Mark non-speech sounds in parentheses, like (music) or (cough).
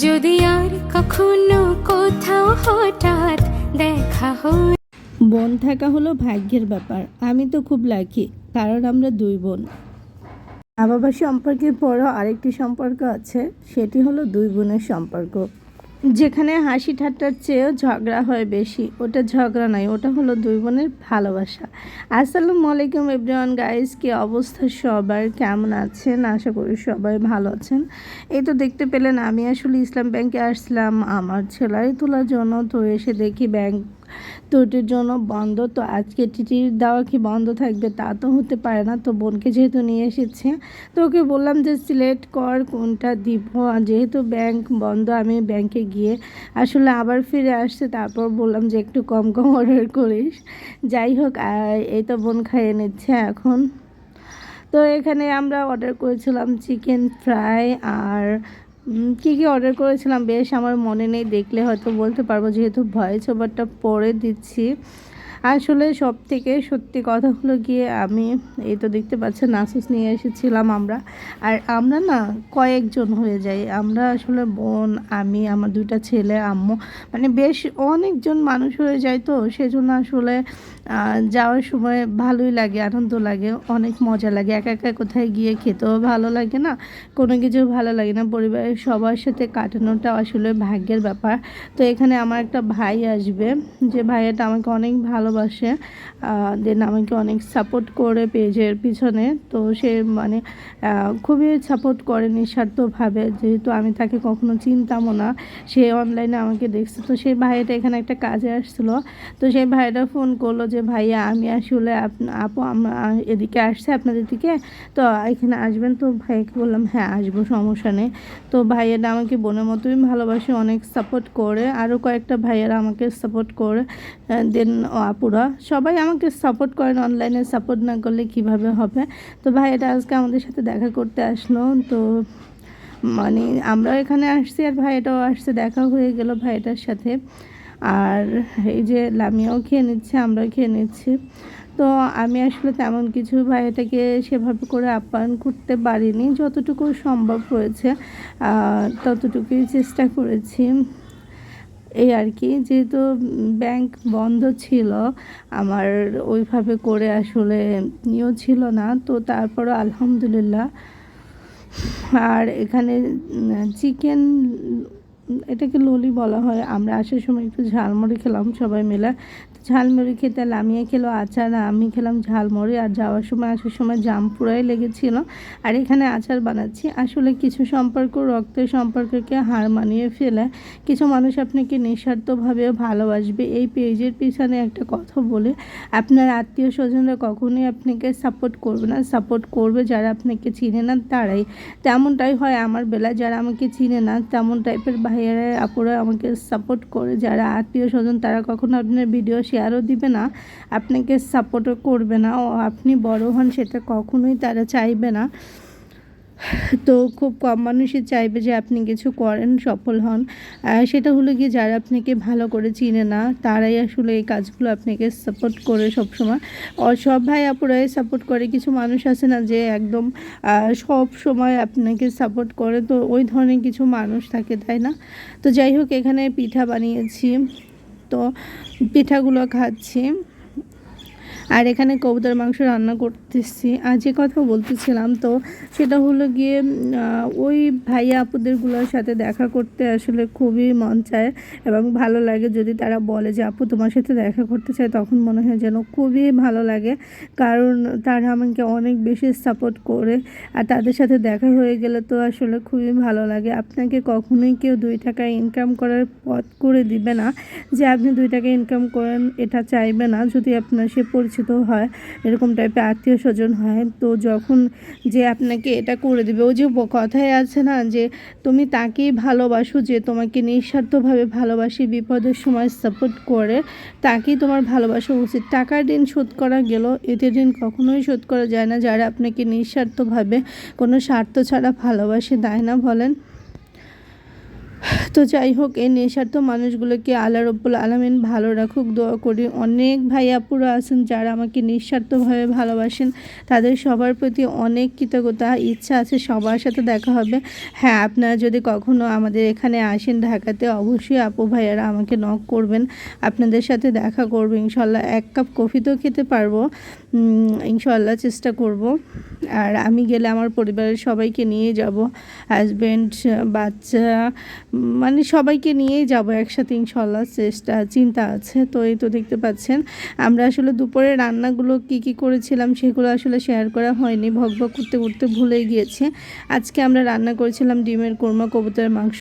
যদি আর কখনো কোথাও হঠাৎ দেখা হয় বোন থাকা হলো ভাগ্যের ব্যাপার। আমি তো খুব লাকি কারণ আমরা দুই বোন। মা বাবার সম্পর্কের পরও আরেকটি সম্পর্ক আছে, সেটি হলো দুই বোনের সম্পর্ক। যেখানে হাসি ঠাট্টার চেয়েও ঝগড়া হয় বেশি। ওটা ঝগড়া নয়, ওটা হলো দুই বোনের ভালোবাসা। আসসালামু আলাইকুম এভরিওয়ান, গাইস, কি অবস্থা সবার কেমন আছেন? আশা করি সবাই ভালো আছেন। এই তো দেখতে পেলেন আমি আসলে ইসলাম ব্যাংকে আসলাম। আমার ছেলারি তোলার জন্য তো এসে দেখি ব্যাংক তোটির জন্য বন্ধ তো আজকে টিটির দেওয়া কি বন্ধ থাকবে তা তো হতে পারে না। তো বোনকে যেহেতু নিয়ে এসেছে তো ওকে বললাম যে সিলেক্ট কর কোনটা দিব। যেহেতু ব্যাংক বন্ধ, আমি ব্যাংকে গিয়ে আসলে আবার ফিরে আসছে তারপর বললাম যে একটু কম কম অর্ডার করিস। যাই হোক এই তো বোন খাইয়ে নিচ্ছে এখন। তো এখানে আমরা অর্ডার করেছিলাম চিকেন ফ্রাই আর কী কী অর্ডার করেছিলাম? বেশ, আমার মনে নেই, দেখলে হয়তো বলতে পারব, যেহেতু ভয়েস ওভারটা পরে দিচ্ছি। আসলে সব থেকে সত্যি কথা হলো গিয়ে আমি এই তো দেখতে পাচ্ছেন নাসুস নিয়ে এসেছিলাম আমরা। আর আমরা না কয়েকজন হয়ে যাই। আমরা আসলে বোন, আমি, আমার দুইটা ছেলে, আম্মু। মানে বেশ অনেকজন মানুষ হয়ে যায় তো, সেজন্য আসলে যাওয়ার সময় ভালোই লাগে, আনন্দ লাগে, অনেক মজা লাগে। একা একা কোথায় গিয়ে খেতেও ভালো লাগে না, কোনো কিছু ভালো লাগে না। পরিবারের সবার সাথে কাটানোটা আসলে ভাগ্যের ব্যাপার। তো এখানে আমার একটা ভাই আসবে। যে ভাইয়াটা আমাকে অনেক ভালোবাসে দেন আমাকে অনেক সাপোর্ট করে পেজের পিছনে। তো সে মানে খুবই সাপোর্ট করে নিঃস্বার্থভাবে। যেহেতু আমি তাকে কখনো চিনতামও না, সে অনলাইনে আমাকে দেখছে। তো সেই ভাইয়াটা এখানে একটা কাজে আসছিল। তো সেই ভাইয়াটা ফোন করল যে, ভাইয়া, আমি আসলে আপ- আমরা এদিকে আসছে আপনাদের দিকে। তো এখানে আসবেন? তো ভাইয়াকে বললাম হ্যাঁ আসব, সমস্যা নেই। তো ভাইয়াটা আমাকে বোনের মতোই ভালোবাসে, অনেক সাপোর্ট করে। আরও কয়েকটা ভাইয়ারা আমাকে সাপোর্ট করে। দেন আপুরা সবাই আমাকে সাপোর্ট করেন অনলাইনে সাপোর্ট না করলে কীভাবে হবে? তো ভাই, এটা আজকে আমাদের সাথে দেখা করতে আসলো। তো মানে আমরা এখানে আসছি আর ভাইয়াটাও আসছে, দেখা হয়ে গেল ভাইয়াটার সাথে। আর এই যে লামিয়াও খেয়ে নিচ্ছে, আমরাও খেয়ে নিচ্ছি। তো আমি আসলে তেমন কিছু ভাইয়াটাকে সেভাবে করে আপ্যায়ন করতে পারিনি। যতটুকু সম্ভব হয়েছে ততটুকুই চেষ্টা করেছি। এই আর কি, যেহেতু ব্যাংক বন্ধ ছিল, আমার ওইভাবে করে আসলে নিয়েও ছিল না। তো তারপরও আলহামদুলিল্লাহ। আর এখানে চিকেন এটাকে ললি বলা হয়। আমরা আসার সময় একটু ঝালমুড়ি খেলাম সবাই মিলে। ঝালমুড়ি খেতে লামিয়ে খেলো আচার আমি খেলাম ঝালমুড়ি। আর যাওয়ার সময়, আসার সময় জাম পুরাই লেগেছিল। আর এখানে আচার বানাচ্ছি। আসলে কিছু সম্পর্ক, রক্তের সম্পর্ককে হার মানিয়ে ফেলে কিছু মানুষ আপনাকে নিঃস্বার্থভাবে ভালোবাসবে। এই পেজের পিছনে একটা কথা বলে, আপনার আত্মীয় স্বজনরা কখনোই আপনাকে সাপোর্ট করবে না। সাপোর্ট করবে যারা আপনাকে চিনে না, তারাই। তেমনটাই হয় আমার বেলায়, যারা আমাকে চিনে না, তেমন টাইপের ভাইয়েরা আপুরা আমাকে সাপোর্ট করে, যারা আত্মীয় স্বজন তারা কখনো আপনার ভিডিও শেয়ারও দিবে না। আপনাকে সাপোর্টও করবে না। ও আপনি বড় হন সেটা কখনোই তারা চাইবে না। তো খুব কম মানুষই চাইবে যে আপনি কিছু করেন, সফল হন। সেটা হলো গিয়ে যারা আপনাকে ভালো করে চিনে না, তারাই আসলে এই কাজগুলো আপনাকে সাপোর্ট করে সবসময়। সব ভাই আপুরাই সাপোর্ট করে। কিছু মানুষ আছে না যে একদম সব সময় আপনাকে সাপোর্ট করে। তো ওই ধরনের কিছু মানুষ থাকে, তাই না? তো যাই হোক, এখানে পিঠা বানিয়েছি। তো পিঠাগুলো খাচ্ছি। আর এখানে কবুতর মাংস রান্না করতেছি। আর যে কথা বলতেছিলাম তো, সেটা হলো গিয়ে ওই ভাইয়া আপুদেরগুলোর সাথে দেখা করতে আসলে খুবই মন চায় এবং ভালো লাগে। যদি তারা বলে যে, আপু, তোমার সাথে দেখা করতে চায় তখন মনে হয় যেন খুবই ভালো লাগে। কারণ তারা আমাকে অনেক বেশি সাপোর্ট করে। আর তাদের সাথে দেখা হয়ে গেলে তো আসলে খুবই ভালো লাগে। আপনাকে কখনোই কেউ দুই টাকা ইনকাম করার পথ করে দিবে না। যে, আপনি দুই টাকা ইনকাম করেন, এটা চাইবে না। যদি আপনার সে পরিচিত হয়, এরকম টাইপের আত্মীয় স্বজন হয়। তো যখন যে আপনাকে এটা করে দেবে ওই যে কথায় আছে না যে, তুমি তাকেই ভালোবাসো যে তোমাকে নিঃস্বার্থভাবে ভালোবাসি, বিপদের সময় সাপোর্ট করে, তাকেই তোমার ভালোবাসা উচিত। টাকার ঋণ শোধ করা গেল এতে ঋণ কখনোই শোধ করা যায় না। যারা আপনাকে নিঃস্বার্থভাবে কোনো স্বার্থ ছাড়া ভালোবাসে দেয় না বলেন? (sighs) তো যাই হোক, এই নিঃস্বার্থ মানুষগুলোকে আল্লাহ রব্বুল আলমিন ভালো রাখুক, দোয়া করি। অনেক ভাই আপুরা আছেন যারা আমাকে নিঃস্বার্থভাবে ভালোবাসেন। তাদের সবার প্রতি অনেক কৃতজ্ঞতা, ইচ্ছা আছে, সবার সাথে দেখা হবে। হ্যাঁ আপনারা যদি কখনো আমাদের এখানে আসেন ঢাকাতে, অবশ্যই আপু ভাইয়ারা আমাকে নক করবেন। আপনাদের সাথে দেখা করব, ইনশাল্লাহ এক কাপ কফি তো খেতে পারব। ইনশাল্লাহ চেষ্টা করব। আর আমি গেলে আমার পরিবারের সবাইকে নিয়ে যাব। হাজব্যান্ড বাচ্চা মানে সবাইকে নিয়েই যাব একসাথে, ইনশাল্লাহ চেষ্টা, চিন্তা আছে। তো এই তো দেখতে পাচ্ছেন, আমরা আসলে দুপুরে রান্নাগুলো কি কি করেছিলাম সেগুলো আসলে শেয়ার করা হয়নি, ভক করতে করতে ভুলে গিয়েছে। আজকে আমরা রান্না করেছিলাম ডিমের কোরমা, কবুতরের মাংস।